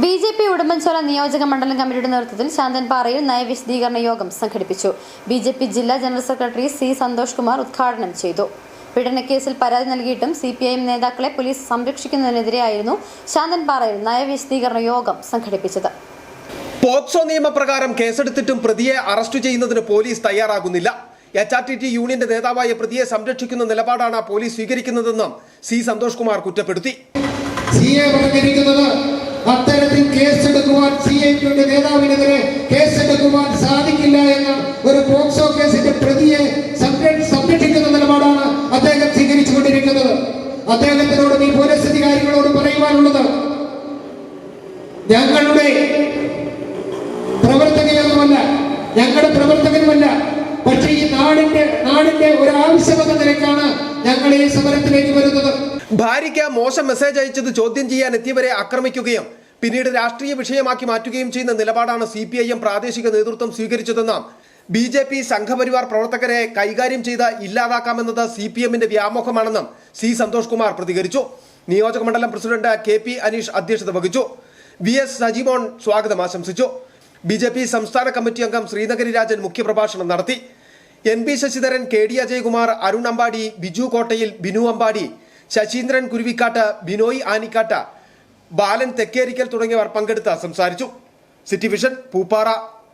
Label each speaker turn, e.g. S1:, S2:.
S1: B J P Udumbanchola നിയോജക മണ്ഡലം കമ്മിറ്റിയുടെ നേതൃത്വത്തിൽ ശാന്തൻപാറയിൽ നയവിശദീകരണ യോഗം സംഘടിപ്പിച്ചു. ബി ജെ പി ജില്ലാ general secretary C Santhosh Kumar ഉദ്ഘാടനം ചെയ്തു. പീഡനക്കേസിൽ പരാതി നൽകിയിട്ടും സി പി ഐ എം നേതാക്കളെ പോലീസ് സംരക്ഷിക്കുന്നതിനെതിരെയായിരുന്നു ശാന്തൻപാറയിൽ നയവിശദീകരണ യോഗം സംഘടിപ്പിച്ചത്.
S2: പോക്സോ നിയമപ്രകാരം കേസെടുത്തിട്ടും പ്രതിയെ അറസ്റ്റ് ചെയ്യുന്നതിന് പോലീസ് തയ്യാറാകുന്നില്ല. എച്ച് ആർ ടി ടി യൂണിയന്റെ നേതാവായ പ്രതിയെ സംരക്ഷിക്കുന്ന നിലപാടാണ് പോലീസ് സ്വീകരിക്കുന്നതെന്നും സി സന്തോഷ് കുമാർ കുറ്റപ്പെടുത്തി
S3: സി എ പറഞ്ഞിരിക്കുന്നത് അത്തരത്തിൽ കേസെടുക്കുവാൻ സി ഐ ടിയുടെ നേതാവിനെതിരെ കേസെടുക്കുവാൻ സാധിക്കില്ല എന്ന ഒരു പോക്സോ കേസിന്റെ പ്രതിയെ സംര- സംരക്ഷിക്കുന്ന നിലപാടാണ് അദ്ദേഹം സ്വീകരിച്ചുകൊണ്ടിരിക്കുന്നത്. അദ്ദേഹത്തിനോട് നീ പോലീസ് അധികാരികളോട് പറയുവാനുള്ളത് ഞങ്ങളുടെ പ്രവർത്തകയൊന്നുമല്ല ഞങ്ങളുടെ പ്രവർത്തകനുമല്ല പക്ഷേ ഈ നാടിന്റെ നാടിന്റെ ഒരു ആവശ്യമെന്ന നിലയ്ക്കാണ് ഞങ്ങൾ ഈ സമരത്തിലേക്ക് വരുന്നത്.
S2: ഭാര്യയ്ക്ക് മോശം മെസ്സേജ് അയച്ചത് ചോദ്യം ചെയ്യാൻ എത്തിയവരെ ആക്രമിക്കുകയും പിന്നീട് രാഷ്ട്രീയ വിഷയമാക്കി മാറ്റുകയും ചെയ്യുന്ന നിലപാടാണ് സി പി ഐ എം പ്രാദേശിക നേതൃത്വം സ്വീകരിച്ചതെന്ന് ബി ജെ പി സംഘപരിവാർ പ്രവർത്തകരെ കൈകാര്യം ചെയ്ത് ഇല്ലാതാക്കാമെന്നത് സി പി എമ്മിന്റെ വ്യാമോഹമാണെന്നും സി സന്തോഷ് കുമാർ പ്രതികരിച്ചു. നിയോജക മണ്ഡലം പ്രസിഡന്റ് കെ പി അനീഷ് അധ്യക്ഷത വഹിച്ചു. വി എസ് സജിമോൻ സ്വാഗതം ആശംസിച്ചു. ബി ജെ പി സംസ്ഥാന കമ്മിറ്റി അംഗം ശ്രീനഗരി രാജൻ മുഖ്യപ്രഭാഷണം നടത്തി. N P Sasidharan K D Ajayakumar Arun Ambadi Biju Kottayil Binu Ambadi Saseendran Kuruvikkattu Binoy Anikkad ബാലൻ തെക്കേരിക്കൽ തുടങ്ങിയവർ പങ്കെടുത്ത് സംസാരിച്ചു. City vision Pooppara.